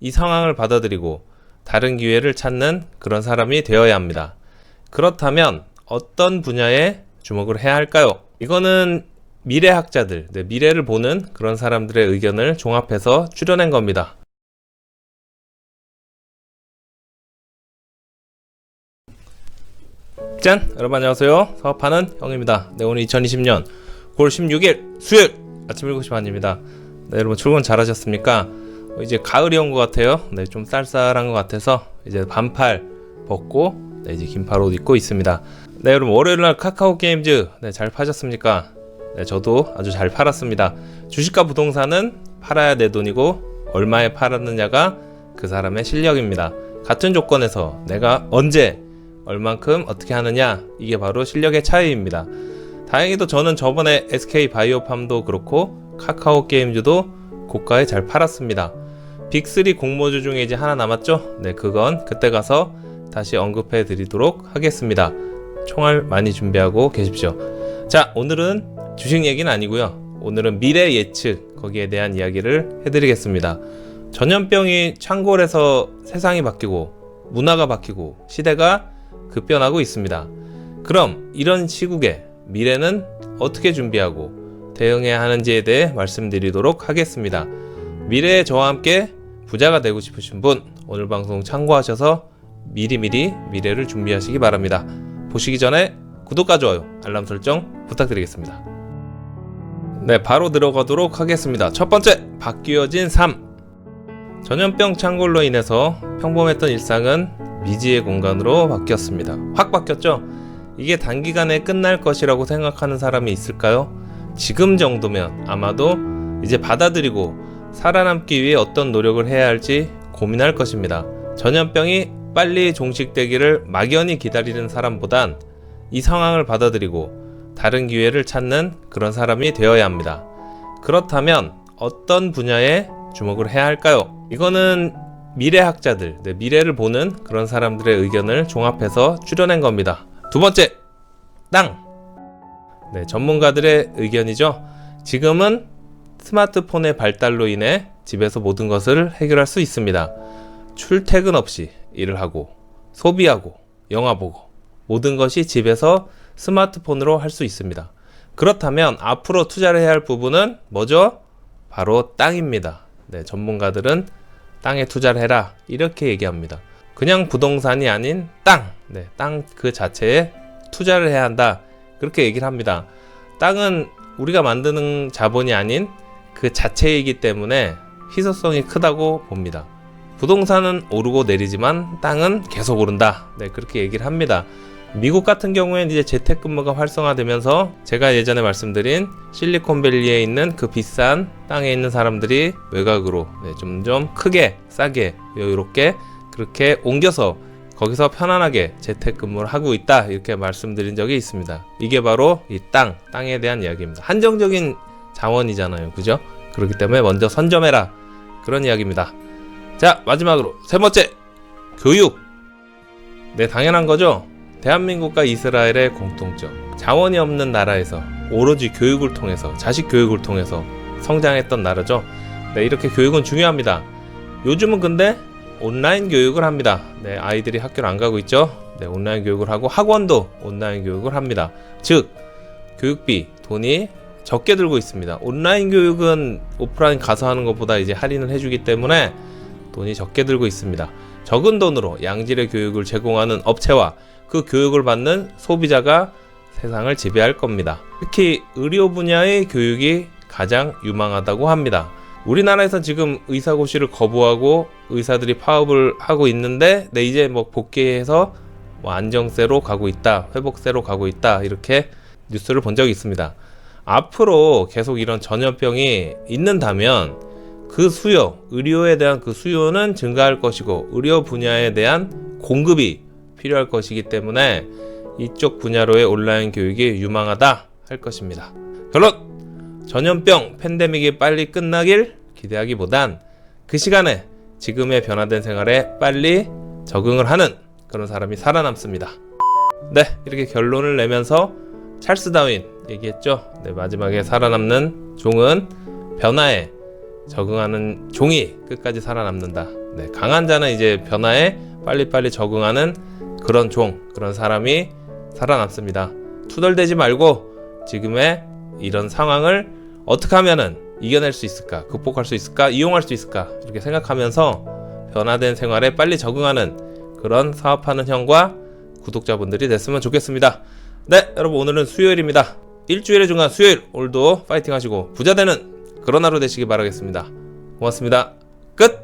이 상황을 받아들이고 다른 기회를 찾는 그런 사람이 되어야 합니다. 그렇다면 어떤 분야에 주목을 해야 할까요? 이거는 미래학자들, 네, 미래를 보는 그런 사람들의 의견을 종합해서 추려낸 겁니다. 짠! 여러분 안녕하세요. 사업하는 형입니다. 네, 오늘 2020년 9월 16일 수요일 아침 7시 반입니다. 네, 여러분 출근 잘하셨습니까? 어, 이제 가을이 온 것 같아요. 네, 좀 쌀쌀한 것 같아서 이제 반팔 벗고 네, 이제 긴팔 옷 입고 있습니다. 네, 여러분 월요일 날 카카오 게임즈 네, 잘 파셨습니까? 네, 저도 아주 잘 팔았습니다. 주식과 부동산은 팔아야 내 돈이고 얼마에 팔았느냐가 그 사람의 실력입니다. 같은 조건에서 내가 언제 얼만큼 어떻게 하느냐 이게 바로 실력의 차이입니다. 다행히도 저는 저번에 SK 바이오팜도 그렇고 카카오 게임즈도 고가에 잘 팔았습니다. 빅3 공모주 중에 이제 하나 남았죠? 네, 그건 그때 가서 다시 언급해 드리도록 하겠습니다. 총알 많이 준비하고 계십시오. 자, 오늘은 주식 얘기는 아니고요. 오늘은 미래 예측 거기에 대한 이야기를 해드리겠습니다. 전염병이 창궐해서 세상이 바뀌고 문화가 바뀌고 시대가 급변하고 있습니다. 그럼 이런 시국에 미래는 어떻게 준비하고 대응해야 하는지에 대해 말씀드리도록 하겠습니다. 미래에 저와 함께 부자가 되고 싶으신 분 오늘 방송 참고하셔서 미리미리 미래를 준비하시기 바랍니다. 보시기 전에 구독과 좋아요, 알람 설정 부탁드리겠습니다. 네, 바로 들어가도록 하겠습니다. 첫 번째, 바뀌어진 삶. 전염병 창궐로 인해서 평범했던 일상은 미지의 공간으로 바뀌었습니다. 확 바뀌었죠? 이게 단기간에 끝날 것이라고 생각하는 사람이 있을까요? 지금 정도면 아마도 이제 받아들이고 살아남기 위해 어떤 노력을 해야 할지 고민할 것입니다. 전염병이 빨리 종식되기를 막연히 기다리는 사람보단 이 상황을 받아들이고 다른 기회를 찾는 그런 사람이 되어야 합니다. 그렇다면 어떤 분야에 주목을 해야 할까요? 이거는 미래학자들, 네, 미래를 보는 그런 사람들의 의견을 종합해서 추려낸 겁니다. 두 번째, 땅. 네, 전문가들의 의견이죠. 지금은 스마트폰의 발달로 인해 집에서 모든 것을 해결할 수 있습니다. 출퇴근 없이 일을 하고, 소비하고, 영화 보고, 모든 것이 집에서 스마트폰으로 할 수 있습니다. 그렇다면 앞으로 투자를 해야 할 부분은 뭐죠? 바로 땅입니다. 네, 전문가들은 땅에 투자를 해라 이렇게 얘기합니다. 그냥 부동산이 아닌 땅, 네, 땅 그 자체에 투자를 해야 한다 그렇게 얘기를 합니다. 땅은 우리가 만드는 자본이 아닌 그 자체이기 때문에 희소성이 크다고 봅니다. 부동산은 오르고 내리지만 땅은 계속 오른다. 네, 그렇게 얘기를 합니다. 미국 같은 경우에는 이제 재택근무가 활성화되면서 제가 예전에 말씀드린 실리콘밸리에 있는 그 비싼 땅에 있는 사람들이 외곽으로 네, 점점 크게 싸게 여유롭게 그렇게 옮겨서 거기서 편안하게 재택근무를 하고 있다 이렇게 말씀드린 적이 있습니다. 이게 바로 이 땅, 땅에 대한 이야기입니다. 한정적인 자원이잖아요, 그죠? 그렇기 때문에 먼저 선점해라 그런 이야기입니다. 자 마지막으로 세 번째 교육. 네 당연한 거죠. 대한민국과 이스라엘의 공통점. 자원이 없는 나라에서 오로지 교육을 통해서, 자식 교육을 통해서 성장했던 나라죠. 네, 이렇게 교육은 중요합니다. 요즘은 근데 온라인 교육을 합니다. 네, 아이들이 학교를 안 가고 있죠. 네, 온라인 교육을 하고 학원도 온라인 교육을 합니다. 즉, 교육비, 돈이 적게 들고 있습니다. 온라인 교육은 오프라인 가서 하는 것보다 이제 할인을 해주기 때문에 돈이 적게 들고 있습니다. 적은 돈으로 양질의 교육을 제공하는 업체와 그 교육을 받는 소비자가 세상을 지배할 겁니다. 특히 의료 분야의 교육이 가장 유망하다고 합니다. 우리나라에서 지금 의사고시를 거부하고 의사들이 파업을 하고 있는데 네, 이제 뭐 복귀해서 뭐 안정세로 가고 있다, 회복세로 가고 있다 이렇게 뉴스를 본 적이 있습니다. 앞으로 계속 이런 전염병이 있는다면 그 수요, 의료에 대한 그 수요는 증가할 것이고 의료 분야에 대한 공급이 필요할 것이기 때문에 이쪽 분야로의 온라인 교육이 유망하다 할 것입니다. 결론! 전염병 팬데믹이 빨리 끝나길 기대하기보단 그 시간에 지금의 변화된 생활에 빨리 적응을 하는 그런 사람이 살아남습니다. 네, 이렇게 결론을 내면서 찰스 다윈 얘기했죠. 네, 마지막에 살아남는 종은 변화에 적응하는 종이 끝까지 살아남는다. 네, 강한 자는 이제 변화에 빨리빨리 적응하는 그런 종, 그런 사람이 살아남습니다. 투덜대지 말고 지금의 이런 상황을 어떻게 하면은 이겨낼 수 있을까, 극복할 수 있을까, 이용할 수 있을까 이렇게 생각하면서 변화된 생활에 빨리 적응하는 그런 사업하는 형과 구독자분들이 됐으면 좋겠습니다. 네, 여러분 오늘은 수요일입니다. 일주일의 중간 수요일 오늘도 파이팅 하시고 부자 되는 그런 하루 되시기 바라겠습니다. 고맙습니다. 끝.